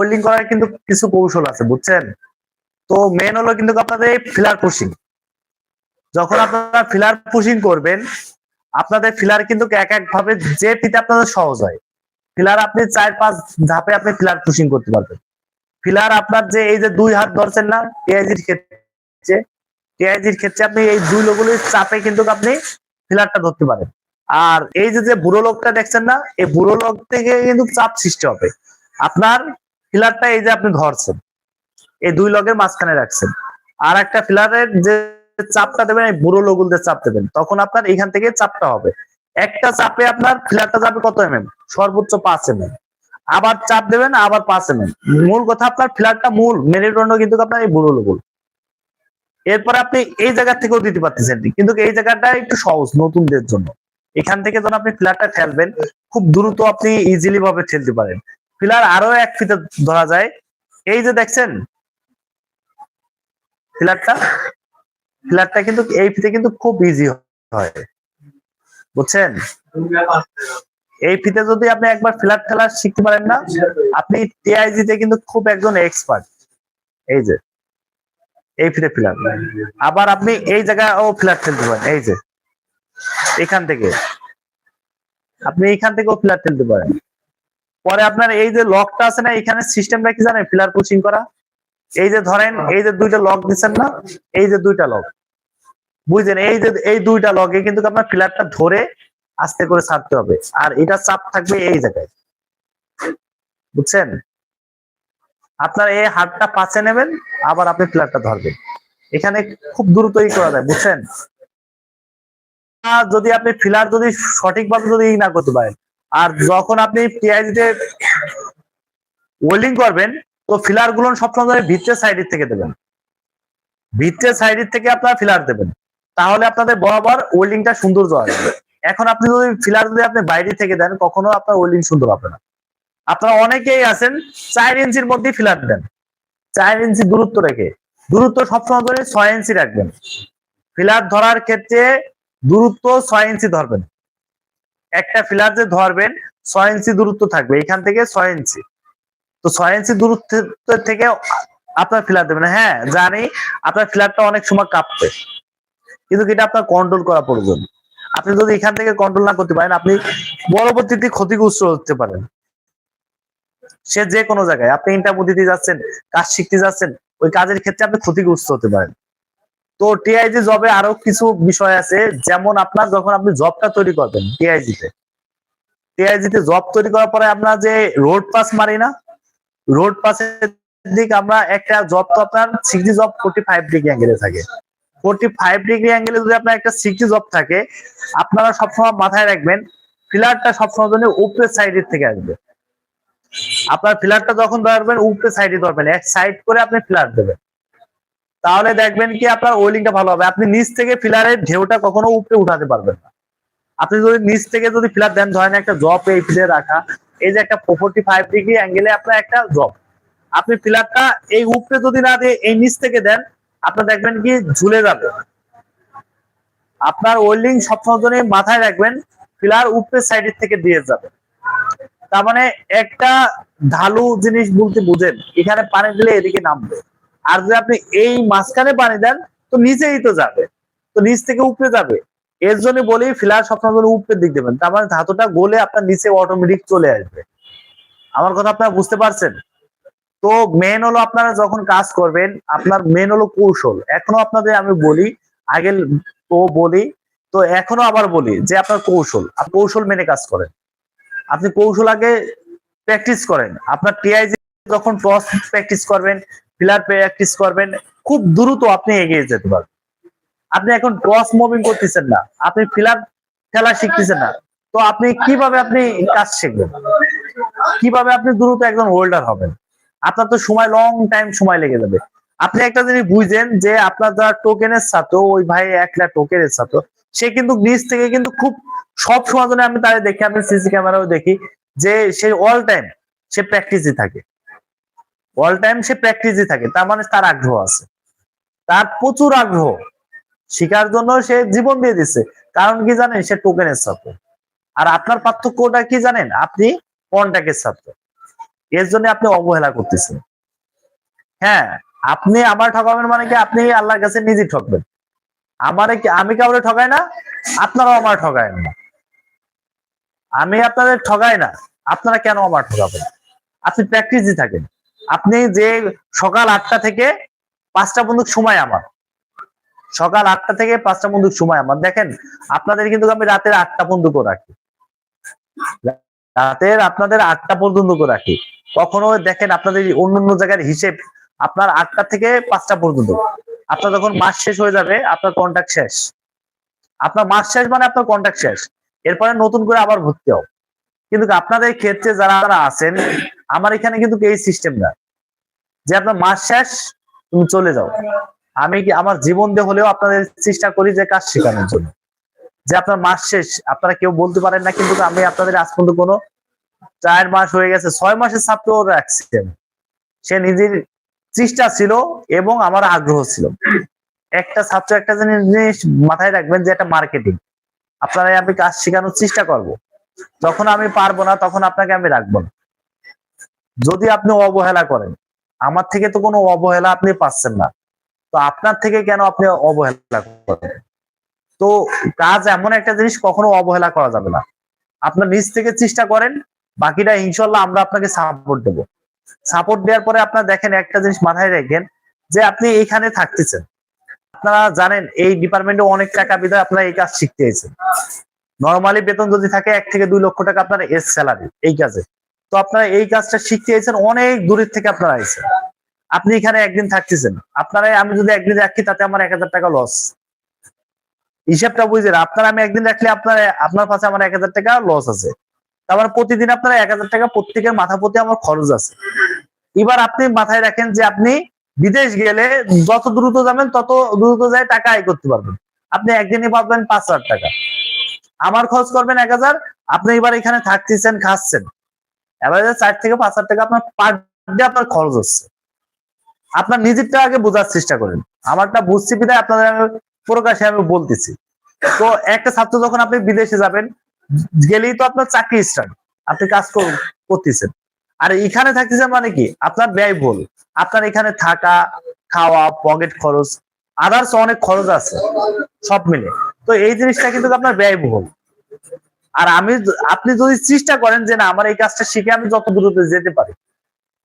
Holding করার কিন্তু কিছু কৌশল আছে, বুঝছেন? তো মেন হলো কিন্তু আপনাদের ফিলার পুশিং যখন আপনারা ফিলার পুশিং করবেন, আপনাদের ফিলার কিন্তু এক এক ভাবে যে ফিতে আপনাদের সহজ হয়। ফিলার আপনি চার পাঁচ ধাপে আপনি ফিলার পুশিং করতে পারবেন। ফিলার আপনার যে এই যে দুই হাত ধরছেন না টিআইজির ক্ষেত্রে টিআইজির ক্ষেত্রে আপনি এই দুই লোকগুলির চাপে কিন্তু আপনি ফিলারটা ধরতে পারেন। আর এই যে যে বুড়ো লোকটা দেখছেন না, এই বুড়ো লোক থেকে কিন্তু চাপ সৃষ্টি হবে। আপনার ফিলারটা এই যে আপনি ধরছেন, এই দুই লগের মাঝখানে রাখছেন। আর একটা ফিলারের যে চাপটা দেবেন, এই বুড়ো লোকগুলোদের চাপ দেবেন, তখন আপনার এখান থেকে চাপটা হবে। একটা চাপে আপনার ফিলারটা যাবে কত এমএম সর্বোচ্চ পাঁচ এমএম আবার চাপ দেবেন, আবার পাঁচ এমএম মূল কথা আপনার ফিলারটা মূল মেরুদণ্ড কিন্তু আপনার এই বুড়ো লোকুল এরপর আপনি এই জায়গা থেকেও দিতে পারতেছেন কিন্তু এই জায়গাটা একটু সহজ, নতুনদের জন্য। এখান থেকে যখন আপনি ফ্ল্যাটটা ফেলবেন, খুব দ্রুত আপনি ইজিলি ভাবে ফেলতে পারেন। ফিলার আরও এক ফিতে ধরা যায়। এই যে দেখছেন, ফিলারটা ফিলারটা কিন্তু এই ফিতে কিন্তু খুব ইজি হয়। বুঝছেন? এই ফিতে যদি আপনি একবার ফিলার ঠেলা শিখতে পারেন না, আপনি টিআইজি তে কিন্তু খুব একজন এক্সপার্ট এই যে, এই ফিতে ফিলার। আবার আপনি এই জায়গায় ও ফিলার ঠেলতে পারেন, এই যে, এখান থেকে। আপনি এখান থেকেও ফিলার ঠেলতে পারেন। পরে আপনার এই যে লকটা আছে না, এখানে সিস্টেমটা কি জানেন? ফিলার পুশিং করা। এই যে ধরেন, এই যে দুইটা লক দিচ্ছেন না, এই যে দুইটা লক বুঝলেন এই যে, এই দুইটা লকে কিন্তু আপনার ফিলারটা ধরে আস্তে করে ছাড়তে হবে। আর এটা চাপ থাকবে এই জায়গায়। বুঝছেন? আপনার এই হাতটা পাশে নেবেন, আবার আপনি ফিলারটা ধরবেন। এখানে খুব দ্রুতই করা যায়, বুঝছেন? আর যদি আপনি ফিলার যদি সঠিকভাবে যদি না করতে পারেন আর যখন আপনি পিআইজিতে ওয়েল্ডিং করবেন, তো ফিলারগুলো সবসময় ভিতরের সাইডের থেকে দেবেন। ভিতরের সাইডের থেকে আপনার ফিলার দেবেন। তাহলে আপনাদের বরাবর ওয়েল্ডিংটা সৌন্দর্য আসবে। এখন আপনি যদি ফিলার যদি আপনি বাইরে থেকে দেন, কখনো আপনার ওয়েল্ডিং সুন্দর হবে না। আপনারা অনেকেই আছেন, চার ইঞ্চির মধ্যে ফিলার দেন। চার ইঞ্চি দূরত্ব রেখে। দূরত্ব সবসময় ধরে ছয় ইঞ্চি রাখবেন। ফিলার ধরার ক্ষেত্রে দূরত্ব ছয় ইঞ্চি ধরবেন। একটা ফিলার যে ধরবেন, ছয় ইঞ্চি দূরত্ব থাকবে, এখান থেকে ছয় ইঞ্চি। তো ছয় ইঞ্চি দূরত্ব থেকে আপনার ফিলার দেবেন হ্যাঁ জানি, আপনার ফিলারটা অনেক সময় কাঁপবে কিন্তু এটা আপনার কন্ট্রোল করা প্রয়োজন। আপনি যদি এখান থেকে কন্ট্রোল না করতে পারেন, আপনি পরবর্তীতে ক্ষতিগ্রস্ত হতে পারেন। সে যে কোনো জায়গায়, আপনি ইন্টারভিউ দিতে যাচ্ছেন, কাজ শিখতে যাচ্ছেন, ওই কাজের ক্ষেত্রে আপনি ক্ষতিগ্রস্ত হতে পারেন। তো টিআইজি জবে আরও কিছু বিষয় আছে। যেমন আপনার যখন আপনি জবটা তৈরি করবেন টিআইজি তে। টিআইজি তে জব তৈরি করার পরে আমরা যে রোড পাস মারি না রোড পাসের দিক আমরা একটা জব তো আপনার sixty job forty five degree অ্যাঙ্গেলে থাকে। ফোর্টি ফাইভ ডিগ্রি অ্যাঙ্গেলে যদি আপনার একটা সিক্সটি জব থাকে, আপনারা সবসময় মাথায় রাখবেন ফিলারটা সবসময় জন্য উপরের সাইডের থেকে আসবে। আপনার ফিলারটা যখন ধরবেন উপরে সাইডে ধরবেন, এক সাইড করে আপনি ফিলার দেবেন। তাহলে দেখবেন কি আপনার ওয়েলিংটা ভালো হবে। আপনি নিচ থেকে ফিলারের ঢেউটা কখনো উপরে উঠাতে পারবেন না। আপনি যদি নিচ থেকে যদি ফিলার দেন, ধরেন একটা জব এই ফিলে রাখা, এই যে একটা ফোর্টি ফাইভ ডিগ্রি অ্যাঙ্গেলে আপনার একটা জব আপনি ফিলারটা এই উপরে যদি না দিয়ে এই নিচ থেকে দেন, আপনার দেখবেন কি ঝুলে যাবে। আপনার ওয়েল্ডিং সবসময় জন্য মাথায় রাখবেন ফিলার উপরের সাইডের থেকে দিয়ে যাবে। তার মানে একটা ঢালু জিনিস বলতে বুঝেন, এখানে পানি দিলে এদিকে নামবে। আর যদি আপনি এই মাঝখানে পানি দেন, তো নিচেই তো যাবে। তো নিচ থেকে উপরে যাবে। এর জন্য বলি, ফিলার সবসময় উপরের দিক দেবেন। তার মানে ধাতুটা গলে আপনার নিচে অটোমেটিক চলে আসবে। আমার কথা আপনারা বুঝতে পারছেন? তো মেন হলো আপনারা যখন কাজ করবেন, আপনার মেন হলো কৌশল। এখনও আপনাদের আমি বলি, আগে তো বলি, তো এখনও আবার বলি যে আপনার কৌশল। কৌশল মেনে কাজ করেন। আপনি কৌশল আগে প্র্যাকটিস করেন। আপনার টিআইজি যখন টস প্র্যাকটিস করবেন ফিলার প্র্যাকটিস করবেন, খুব দ্রুত আপনি এগিয়ে যেতে পারবেন। আপনি এখন ক্রস মুভিং করতেছেন না, আপনি ফিলার খেলা শিখতেছেন না। তো আপনি কীভাবে আপনি কাজ শিখবেন? কীভাবে আপনি দ্রুত একজন হোল্ডার হবেন? আপনার তো সময় লং টাইম সময় লেগে যাবে। আপনি একটা জিনিস বুঝছেন যে আপনার যারা টোকেনের ছাত্র, ওই ভাই এক লাখ টোকেনের ছাত্র, সে কিন্তু নিচ থেকে কিন্তু খুব সব সময় আমি তারে দেখি, আমি সিসি ক্যামেরাও দেখি যে সে অল টাইম সে প্র্যাকটিসই থাকে। অল টাইম সে প্র্যাকটিসই থাকে, তার মানে তার আগ্রহ আছে। তার প্রচুর আগ্রহ। শিকার জন্য সে জীবন দিয়ে দিচ্ছে কারণ কি জানেন, সে টোকেনের ছাত্র। আর আপনার পার্থক্যটা কি জানেন? আপনি কন্ট্যাক্টের ছাত্র। এর জন্য আপনি অবহেলা করতেছেন। হ্যাঁ আপনি আমার ঠকাবেন মানে কি আপনি আল্লাহর কাছে নিজে ঠকবেন। আমারে কি, আমি কাউরে ঠকাই না? আপনারাও আমার ঠকায় না। আমি আপনাদের ঠকাই না। আপনারা কেন আমার ঠকাবেন? আপনি প্র্যাকটিসই থাকেন। আপনি যে সকাল আটটা থেকে পাঁচটা বন্ধুক সময় আমার। সকাল আটটা থেকে পাঁচটা বন্ধুক সময় আমার। দেখেন, আপনাদের কিন্তু আমি রাতের আটটা পর্যন্ত রাখি। রাতের আপনাদের আটটা পর্যন্ত রাখি। কখনো দেখেন আপনাদের অন্য অন্য জায়গার হিসেব, আপনার আটটা থেকে পাঁচটা পর্যন্ত আপনার যখন মাস শেষ হয়ে যাবে, আপনার কন্ট্যাক্ট শেষ। আপনার মাস শেষ মানে আপনার কন্ট্যাক্ট শেষ। এরপরে নতুন করে আবার ভর্তি হও কিন্তু আপনাদের ক্ষেত্রে যারা আছেন আমার এখানে কিন্তু এই সিস্টেম না। যে আপনার মাস শেষ, তুমি চলে যাও। আমি কি আমার জীবন দিয়ে হলেও আপনাদের চেষ্টা করি যে কাজ শেখানোর জন্য। যে আপনার মাস শেষ, আপনারা কেউ বলতে পারেন না, কিন্তু আমি আপনাদের আজ পর্যন্ত কোনো চার মাস হয়ে গেছে, ছয় মাসের ছাত্র রাখছেন। সে নিজের চেষ্টা ছিল এবং আমার আগ্রহ ছিল। একটা ছাত্র একটা জিনিস মাথায় রাখবেন যে একটা মার্কেটিং আপনারা আমি কাজ শেখানোর চেষ্টা করব। যখন আমি পারব না, তখন আপনাকে আমি রাখব না। যদি আপনি অবহেলা করেন, আমার থেকে তো কোনো অবহেলা আপনি পাচ্ছেন না। তো আপনার থেকে কেন আপনি অবহেলা করেন? তো কাজ এমন একটা জিনিস কখনো অবহেলা করা যাবে না। আপনার নিজ থেকে চেষ্টা করেন, বাকিটা ইনশাল্লাহ আমরা আপনাকে সাপোর্ট দেব। সাপোর্ট দেওয়ার পরে আপনার দেখেন একটা জিনিস মাথায় রাখেন যে আপনি এইখানে থাকতেছেন। আপনারা জানেন এই ডিপার্টমেন্টে অনেক টাকা বিধায় আপনারা এই কাজ শিখতে এসেছেন। নর্মালি বেতন যদি থাকে এক থেকে দুই লক্ষ টাকা আপনার এস স্যালারি এই কাজে। তো আপনারা এই কাজটা শিখতে এসেছেন অনেক দূরের থেকে আপনারা আইছেন। আপনি এখানে একদিন থাকতেছেন। আপনারা, আমি যদি একদিন রাখি, তাতে আমার এক হাজার টাকা লস হিসাবটা বুঝলেন আপনার আমি একদিন রাখলে আপনার আপনার কাছে আমার এক হাজার টাকা লস আছে। তারপর প্রতিদিন আপনার এক হাজার টাকা প্রত্যেকের মাথা প্রতি আমার খরচ আছে। এবার আপনি মাথায় রাখেন যে আপনি বিদেশ গেলে যত দ্রুত যাবেন, তত দ্রুত যায় টাকা আয় করতে পারবেন। আপনি একদিনে পাবেন পাঁচ হাজার টাকা। আমার খরচ করবেন এক হাজার, আপনি এবার এখানে থাকতেছেন, খাচ্ছেন। এবার চার থেকে পাঁচ হাজার টাকা আপনার পার ডে আপনার খরচ হচ্ছে। আপনার নিজেরটা আগে বোঝার চেষ্টা করেন। আমারটা বুঝছি বিধায় আপনাদের আমি প্রকাশে আমি বলতেছি। তো একটা ছাত্র যখন আপনি বিদেশে যাবেন, গেলেই তো আপনার চাকরি স্টার্ট আপনি কাজ কর- করতেছেন। আর এখানে থাকতেছেন মানে কি? আপনার ব্যয়বহুল আপনার এখানে থাকা, খাওয়া পকেট খরচ আদার্স অনেক খরচ আছে, সব মিলে। তো এই জিনিসটা কিন্তু আপনার ব্যয়বহুল আর আমি আপনি যদি চেষ্টা করেন যে না, আমার এই কাজটা শিখে আমি যত দ্রুত যেতে পারি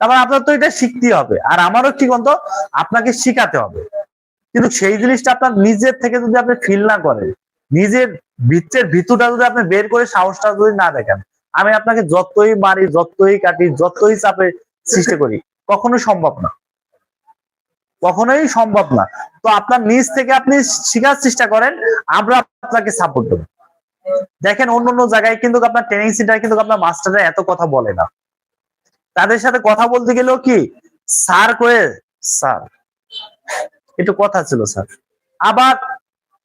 তারপর আপনার তো এটা শিখতেই হবে। আর আমারও কি বলতো, আপনাকে শিখাতে হবে। কিন্তু সেই জিনিসটা আপনার নিজের থেকে যদি আপনি ফিল না করেন, নিজের ভিত্তের ভিতুটা যদি আপনি বের করে সাহসটা যদি না দেখেন, আমি আপনাকে যতই মারি, যতই কাটি, যতই চাপে সৃষ্টি করি, কখনোই সম্ভব না। কখনোই সম্ভব না। তো আপনার নিজ থেকে আপনি শেখার চেষ্টা করেন, আমরা আপনাকে সাপোর্ট দেবো। দেখেন অন্য অন্য জায়গায় কিন্তু আপনার ট্রেনিং সেন্টার কিন্তু আপনার মাস্টাররা এত কথা বলে না। তাদের সাথে কথা বলতে গেলেও কি? স্যার করে স্যার। একটু কথা ছিল, স্যার। আবার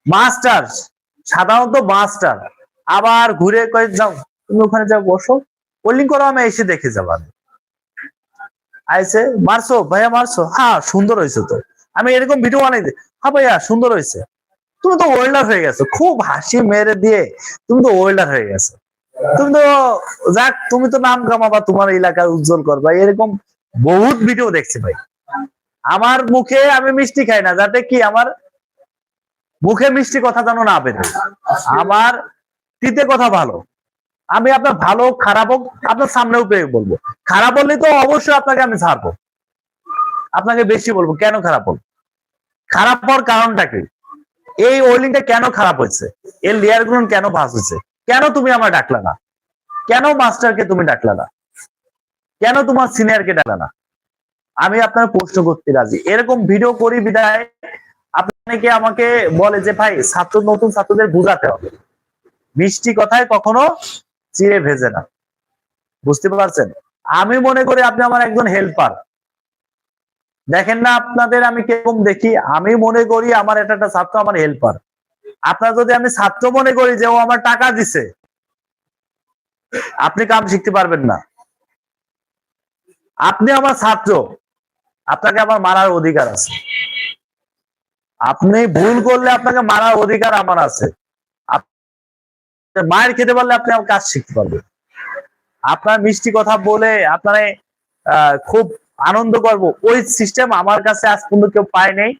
মাস্টার সাধারণত মাস্টার আবার ঘুরে কয়ে যাও, তুমি ওখানে যাও, বসো। বোলিং করো আমি এসে দেখে যাব আইসে মারছো, ভাইয়া মারছো? হ্যাঁ সুন্দর হয়েছে তো। আমি এরকম ভিডিও বানাই দিই হ্যাঁ ভাইয়া, সুন্দর হয়েছে। তুমি তো ওয়েল্ডার হয়ে গেছো। খুব হাসি মেরে দিয়ে তুমি তো ওয়েল্ডার হয়ে গেছো। তুমি তো যাক, তুমি তো নাম কামাবা, তোমার এলাকার উজ্জ্বল করবা। এরকম বহুত ভিডিও দেখছি ভাই। আমার মুখে আমি মিষ্টি খাই না, যাতে কি আমার মুখে মিষ্টি কথা যেন না বেরোয়। আমার তিতে কথা ভালো। আমি আপনার ভালো, খারাপ হোক, আপনার সামনেও পেয়ে বলব। খারাপ বললে তো অবশ্যই আপনাকে আমি ছাড়বো। আপনাকে বেশি বলব। কেন খারাপ হল খারাপ হওয়ার কারণটা কি? এই ওয়েলিংটা কেন খারাপ হয়েছে? এর লেয়ারগুলো কেন ভাস হয়েছে? কেন তুমি আমার ডাকলা না? কেন মাস্টারকে তুমি ডাকলা না? কেন তোমার সিনিয়রকে ডাকলা না? আমি আপনার প্রশ্ন করতে রাজি। এরকম ভিডিও করি বিদায়। আপনাকে আমাকে বলে যে, ভাই, ছাত্র, নতুন ছাত্রদের বুঝাতে হবে। মিষ্টি কথায় কখনো চিড়ে ভেজে না। বুঝতে পারছেন? আমি মনে করি আপনি আমার একজন হেল্পার দেখেন না আপনাদের আমি কীরকম দেখি? আমি মনে করি আমার এটা একটা ছাত্র, আমার হেল্পার আপনার যদি আমি ছাত্র মনে করি যে ও আমার টাকা দিছে, আপনি কাম শিখতে পারবেন না। আপনি আমার ছাত্র, আপনাকে আমার মারার অধিকার আছে। আপনি ভুল করলে আপনাকে মারার অধিকার আমার আছে। মায়ের খেতে পারলে আপনি আমার কাজ শিখতে পারবেন। আপনার মিষ্টি কথা বলে, আপনার খুব আনন্দ করব। ওই সিস্টেম আমার কাছে আজ পর্যন্ত কেউ পায় নাই।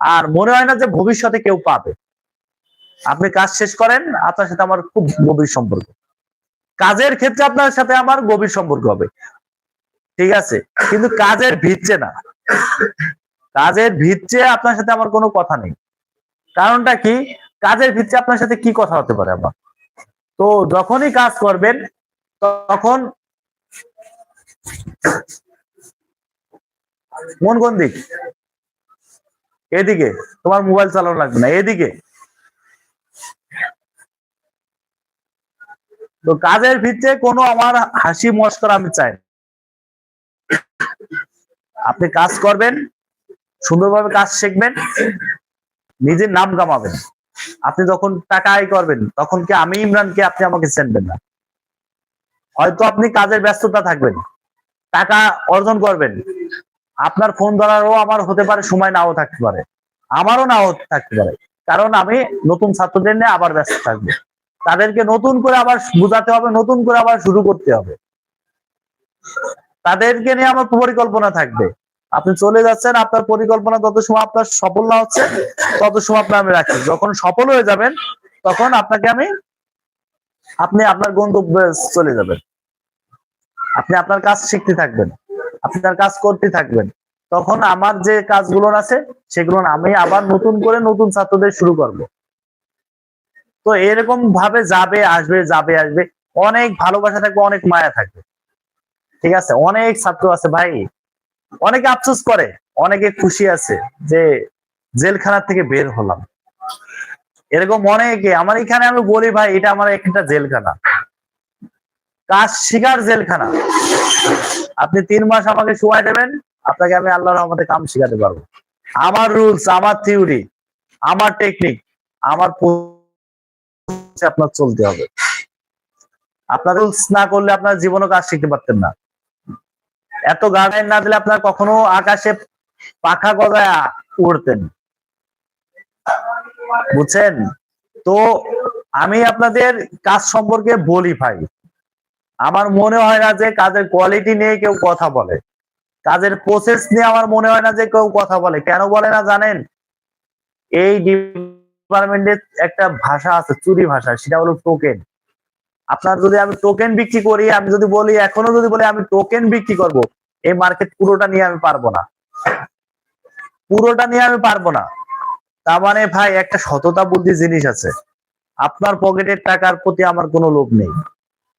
আর মনে হয় না যে ভবিষ্যতে কেউ পাবে। আপনি কাজ শেষ করেন, আপনার সাথে আমার খুব গভীর সম্পর্ক। কাজের ক্ষেত্রে আপনার সাথে আমার গভীর সম্পর্ক হবে। ঠিক আছে? কিন্তু কাজের ভিতরে না। কাজের ভিতরে আপনার সাথে আমার কোনো কথা নেই। কারণটা কি? কাজের ভিতরে আপনার সাথে কি কথা হতে পারে আমার? তো যখনই কাজ করবেন, তখন মন কোন দিক? এদিকে। তোমার মোবাইল চালানো লাগবে না, এদিকে। তো কাজের ভিতরে কোনো আমার হাসি মস্করা আমি চাই আপনি কাজ করবেন, সুন্দরভাবে কাজ শিখবেন, নিজের নাম কামাবেন। আপনি যখন টাকা আয় করবেন, তখন কি আমি, ইমরানকে আপনি আমাকে চেনবেন না? হয়তো আপনি কাজের ব্যস্ততা থাকবেন, টাকা অর্জন করবেন আপনার ফোন ধরারও আমার হতে পারে, সময় নাও থাকতে পারে। আমারও নাও থাকতে পারে। কারণ আমি নতুন ছাত্রদের নিয়ে আবার ব্যস্ত থাকব। তাদেরকে নতুন করে আবার বোঝাতে হবে, নতুন করে আবার শুরু করতে হবে। তাদেরকে নিয়ে আমার পরিকল্পনা থাকবে। আপনি চলে যাচ্ছেন, আপনার পরিকল্পনা যত সময় আপনার সফল না হচ্ছে, তত সময় আপনার আমি রাখি। যখন সফল হয়ে যাবেন, তখন আপনাকে আমি, আপনি আপনার গন্তব্যে চলে যাবেন। আপনি আপনার কাজ শিখতে থাকবেন। আপনার কাজ করতে থাকবেন। তখন আমার যে কাজগুলো আছে, সেগুলো আমি আবার নতুন করে নতুন ছাত্রদের শুরু করব। তো এরকম ভাবে যাবে, আসবে যাবে, আসবে, অনেক ভালোবাসা থাকবে, অনেক মায়া থাকবে। ঠিক আছে? অনেক ছাত্র আছে ভাই। অনেকে আফসোস করে, অনেকে খুশি আছে যে জেলখানা থেকে বের হলাম। এরকম অনেকে, আমার এখানে আমি বলি ভাই, এটা আমার একটা জেলখানা। কাজ শিকার জেলখানা। আপনি তিন মাস আমাকে সময় দেবেন, আপনাকে আমি আল্লাহর রহমতে কাম শিখাতে পারব। আমার রুলস আমার থিওরি আমার টেকনিক আমার আপনার চলতে হবে। আপনার রুলস না করলে আপনার জীবনও কাজ শিখতে পারতেন না। এত গার্ডেন না দিলে আপনার কখনো আকাশে পাখা গজায় উড়তেন। বুঝছেন? তো আমি আপনাদের কাজ সম্পর্কে বলি ভাই। আমার মনে হয় না যে কাজের কোয়ালিটি নিয়ে কেউ কথা বলে। কাজের প্রসেস নিয়ে আমার মনে হয় না যে কেউ কথা বলে। কেন বলে না জানেন? এই ডিপার্টমেন্টের একটা ভাষা আছে, চুরি ভাষা, সেটা হলো টোকেন আপনার যদি আমি টোকেন বিক্রি করি, আমি যদি বলি, এখনও যদি বলি, আমি টোকেন বিক্রি করব, এই মার্কেট পুরোটা নিয়ে আমি পারব না। পুরোটা নিয়ে আমি পারব না। তার মানে ভাই, একটা সততা বুদ্ধি জিনিস আছে। আপনার পকেটের টাকার প্রতি আমার কোনো লোভ নেই।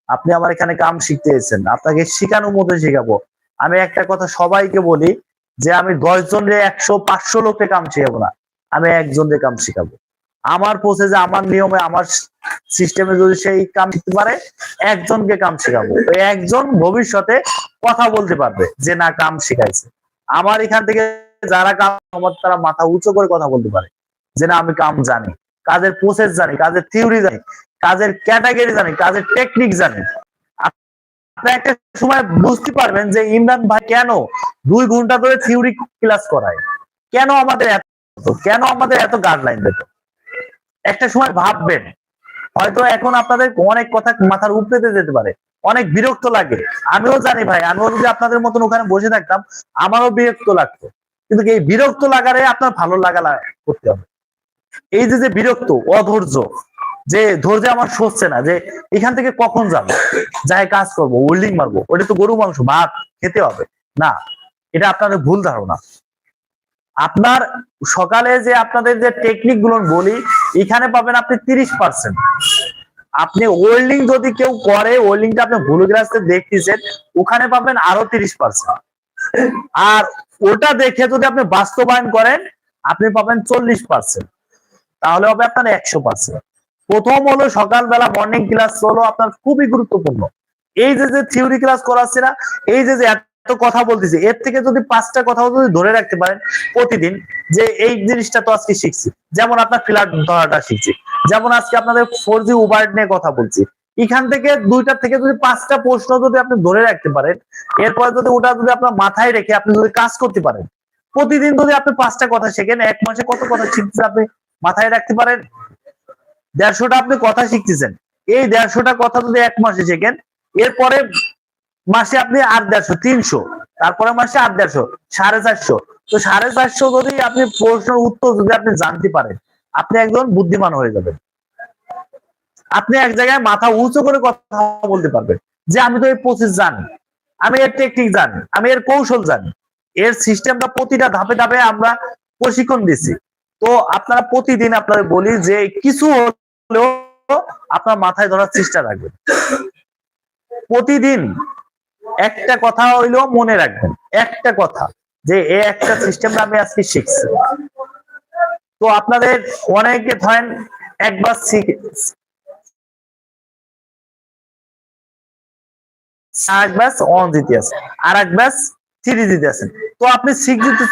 আপনি আমার এখানে কাম শিখতে এসেছেন। আপনাকে শেখানোর মতো শেখাবো। আমি একটা কথা সবাইকে বলি যে আমি দশ জনের একশো, পাঁচশো লোককে কাম শেখাবো না। আমি একজনকে কাম শেখাবো। আমার প্রসেসে আমার নিয়মে, আমার সিস্টেমে যদি সেই কাম শিখতে পারে, একজনকে কাম শেখাবো। একজন ভবিষ্যতে কথা বলতে পারবে যে না, কাম শিখাইছে। আমার এখান থেকে যারা কাম আমার তারা মাথা উঁচু করে কথা বলতে পারে যে না, আমি কাম জানি। কাজের প্রসেস জানি, কাজের থিওরি জানি। কাজের ক্যাটাগরি জানি কাজের টেকনিক জানি আপনি একটা সময় বুঝতে পারবেন যে ইমরান ভাই কেন দুই ঘণ্টা ধরে থিওরি ক্লাস করায়? কেন আমাদের এত কেন আমাদের এত গাইডলাইন দিত? একটা সময় ভাববেন। হয়তো এখন আপনাদের অনেক কথা মাথার উপরে দিয়ে যেতে পারে। অনেক বিরক্ত লাগে। আমিও জানি ভাই, আমিও যদি আপনাদের মতন ওখানে বসে থাকতাম, আমারও বিরক্ত লাগতো। কিন্তু এই বিরক্ত লাগারে আপনার ভালো লাগা করতে হবে। এই যে যে বিরক্ত, অধৈর্য যে ধৈর্য আমার সচ্ছে না, যে এখান থেকে কখন যাব? যাই কাজ করব ওয়েল্ডিং মারবো, ওটা তো গরু মাংস, ভাত খেতে হবে। না, এটা আপনাদের ভুল ধারণা। আপনার সকালে যে আপনাদের যে টেকনিকগুলো বলি, এখানে পাবেন আপনি তিরিশ পার্সেন্ট আপনি ওয়েল্ডিং যদি কেউ করে ওয়েল্ডিংটা আপনি ভুল গ্রাসে দেখতেছেন, ওখানে পাবেন আরও তিরিশ পার্সেন্ট আর ওটা দেখে যদি আপনি বাস্তবায়ন করেন, আপনি পাবেন চল্লিশ পার্সেন্ট তাহলে হবে আপনার একশো পার্সেন্ট প্রথম হলো সকালবেলা মর্নিং ক্লাস হলো আপনার খুবই গুরুত্বপূর্ণ। এই যে যে থিওরি ক্লাস করাচ্ছে না, এই যে যে এত কথা বলতেছি, এর থেকে যদি পাঁচটা কথা যদি ধরে রাখতে পারেন প্রতিদিন, যে এই জিনিসটা তো আজকে শিখছি। যেমন আপনার ফ্ল্যাট ধরাটা শিখছি, যেমন আজকে আপনাদের ফোর জি উবার নিয়ে কথা বলছি। এখান থেকে দুইটা থেকে যদি পাঁচটা প্রশ্ন যদি আপনি ধরে রাখতে পারেন, এরপরে যদি ওটা যদি আপনার মাথায় রেখে আপনি যদি কাজ করতে পারেন, প্রতিদিন যদি আপনি পাঁচটা কথা শেখেন, এক মাসে কত কথা শিখছেন আপনি মাথায় রাখতে পারেন? দেড়শোটা আপনি কথা শিখতেছেন। এই দেড়শোটা কথা যদি এক মাসে শেখেন, এরপরে মাসে আপনি আর দেড়শো, তিনশো, তারপরে মাসে আট দেড়শো, সাড়ে চারশো। তো সাড়ে চারশো যদি আপনি প্রশ্নের উত্তর যদি আপনি জানতে পারেন, আপনি একজন বুদ্ধিমান হয়ে যাবেন। আপনি এক জায়গায় মাথা উঁচু করে কথা বলতে পারবেন যে, আমি তো এই প্রসেস জানি। আমি এর টেকনিক জানি। আমি এর কৌশল জানি। এর সিস্টেমটা প্রতিটা ধাপে ধাপে আমরা প্রশিক্ষণ দিচ্ছি। তো আপনারা প্রতিদিন আপনাদের বলি যে, কিছু হলেও আপনার মাথায় ধরার চেষ্টা রাখবেন। প্রতিদিন একটা কথা হইলেও মনে রাখবেন। একটা কথা, যে এই একটা সিস্টেম আমি আজকে শিখছি। তো আপনাদের অনেকে ধরেন একবার এক ব্যাচ অন আর এক ব্যাচ থ্রি তো আপনি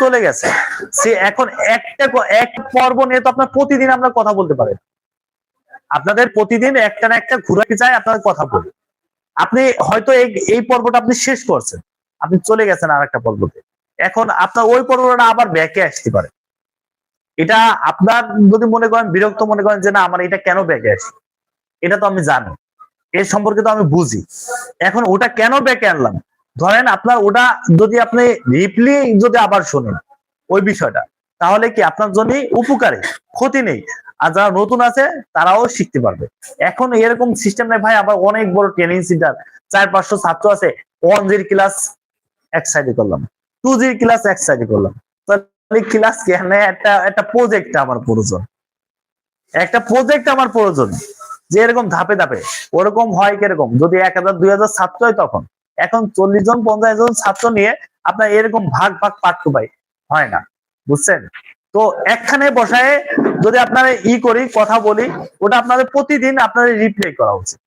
চলে গেছে সে এখন একটা এক পর্ব নিয়ে তো আপনার প্রতিদিন আমরা কথা বলতে পারেন আপনাদের প্রতিদিন একটা না একটা ঘুরাতে চাই আপনাদের কথা বলি। আপনি হয়তো এই পর্বটা আপনি শেষ করছেন। আপনি চলে গেছেন আর একটা পর্বতে। এখন আপনার ওই পর্বটা আবার ব্যাকে আসতে পারে। এটা আপনার যদি মনে করেন, বিরক্ত মনে করেন যে না, আমার এটা কেন ব্যাকে আসে এটা তো আমি জানি। এর সম্পর্কে তো আমি বুঝি। এখন ওটা কেন ব্যাকে আনলাম? ধরেন আপনার ওটা যদি আপনি রিপ্লি যদি আবার শোনেন ওই বিষয়টা, তাহলে কি আপনার জন্য উপকারী? ক্ষতি নেই। আর যারা নতুন আছে, তারাও শিখতে পারবে। এখন এরকম সিস্টেম নাই। ভাই, আবার অনেক বড় ট্রেনিং সেন্টার চার, পাঁচশো ছাত্র আছে। ওয়ান জির ক্লাস এক সাইডে করলাম। টু জির ক্লাস এক সাইডে করলাম। তাহলে ক্লাস কেন একটা একটা প্রজেক্ট আমার প্রয়োজন। একটা প্রজেক্ট আমার প্রয়োজন। যে এরকম ধাপে ধাপে। ওরকম হয় কীরকম? যদি এক হাজার, দুই হাজার ছাত্র হয় তখন। এখন চল্লিশ জন, পঞ্চাশ জন ছাত্র নিয়ে আপনার এরকম ভাগ ভাগ পাঠ্য পাই হয় না। বুঝছেন? তো একখানে বসায় যদি আপনারা ই করি, কথা বলি, ওটা আপনাদের প্রতিদিন আপনাদের রিপ্লে করা উচিত।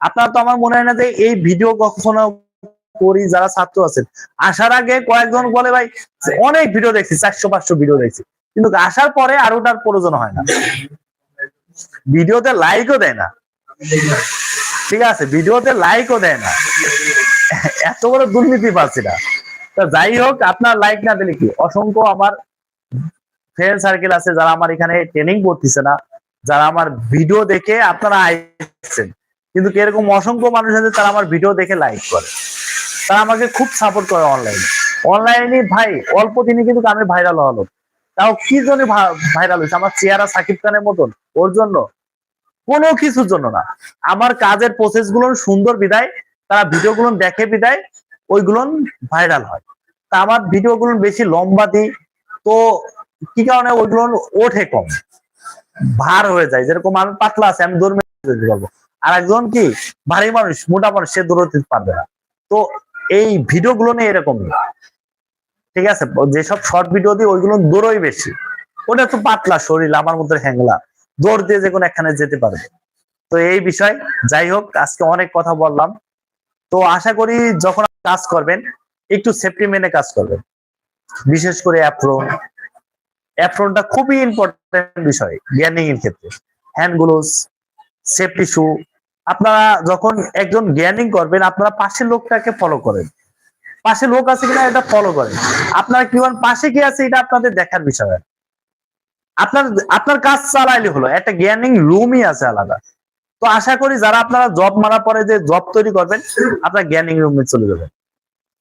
আপনার তো আমার মনে হয় না যে এই ভিডিও কখনো করি, যারা ছাত্র আছেন। আসার আগে কয়েকজন বলে, ভাই, অনেক ভিডিও দেখছি, চারশো, পাঁচশো ভিডিও দেখছি। কিন্তু আসার পরে আর ওটার প্রয়োজন হয় না। ভিডিওতে লাইকও দেয় না। ঠিক আছে ভিডিওতে লাইকও দেয় না। এত বড় দুর্নীতি পাচ্ছি না। যাই হোক, আপনার লাইক না দিলে কি? অসংখ্য আমার ফ্রেন্ড সার্কেল আছে, যারা আমার এখানে ট্রেনিং করতেছে না, যারা আমার ভিডিও দেখে আপনারা আইছেন। কিন্তু এরকম অসংখ্য মানুষ আছে, তারা আমার ভিডিও দেখে লাইক করে। তারা আমাকে খুব সাপোর্ট করে অনলাইনে অনলাইনে ভাই, অল্প দিনে কিন্তু আমি ভাইরাল হলো তাও কি জন্য ভাইরাল হয়েছে? আমার চেহারা সাকিব খানের মতন, ওর জন্য? কোনো কিছুর জন্য না। আমার কাজের প্রসেসগুলো সুন্দর বিদায়, তারা ভিডিও গুলো দেখে বিদায়, ওইগুলো ভাইরাল হয়। তা আমার ভিডিও গুলো বেশি লম্বা দিই, তো কি কারণে ওইগুলো ওঠে কম? ভার হয়ে যায়, যেরকম আমি পাতলা আছে, আমি দৌড় মেরে পারব। আর একজন কি, ভারী মানুষ, মোটা মানুষ, সে দৌড়তে পারবে না। তো এই ভিডিও গুলো নিয়ে এরকম। ঠিক আছে, যেসব শর্ট ভিডিও দিই, ওইগুলো দৌড়ই বেশি। ওটা তো পাতলা শরীর, আমার মধ্যে হ্যাংলা। দৌড় দিয়ে যে কোনো যেতে পারবে। তো এই বিষয়, যাই হোক, আজকে অনেক কথা বললাম। তো আশা করি যখন কাজ করবেন, একটু সেফটি মেনে কাজ করবেন। বিশেষ করে অ্যাপ্রন অ্যাপ্রনটা খুবই ইম্পর্টেন্ট বিষয় জ্ঞানিং এর ক্ষেত্রে। হ্যান্ড গ্লোভস সেফটি শু আপনারা যখন একজন জ্ঞানিং করবেন, আপনারা পাশের লোকটাকে ফলো করেন। পাশে লোক আছে কিনা এটা ফলো করেন। আপনারা কি পাশে কি আছে, এটা আপনাদের দেখার বিষয়। আপনার আপনার কাজ চালাইলে হলো, একটা জ্ঞানিং রুমই আছে আলাদা। তো আশা করি যারা আপনারা জব মারা পরে যে জব তৈরি করবেন, আপনারা জ্ঞানিং রুমে চলে যাবেন।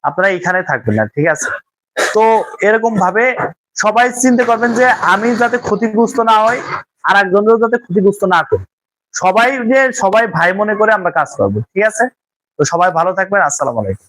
আপনারা এখানে থাকবেন না, ঠিক আছে? তো এরকম ভাবে সবাই চিন্তা করবেন যে আমি যাতে ক্ষতিগ্রস্ত না হই আর একজন যাতে ক্ষতিগ্রস্ত না করি। সবাই যে সবাই ভাই মনে করে আমরা কাজ করব, ঠিক আছে? তো সবাই ভালো থাকবেন, আসসালাম আলাইকুম।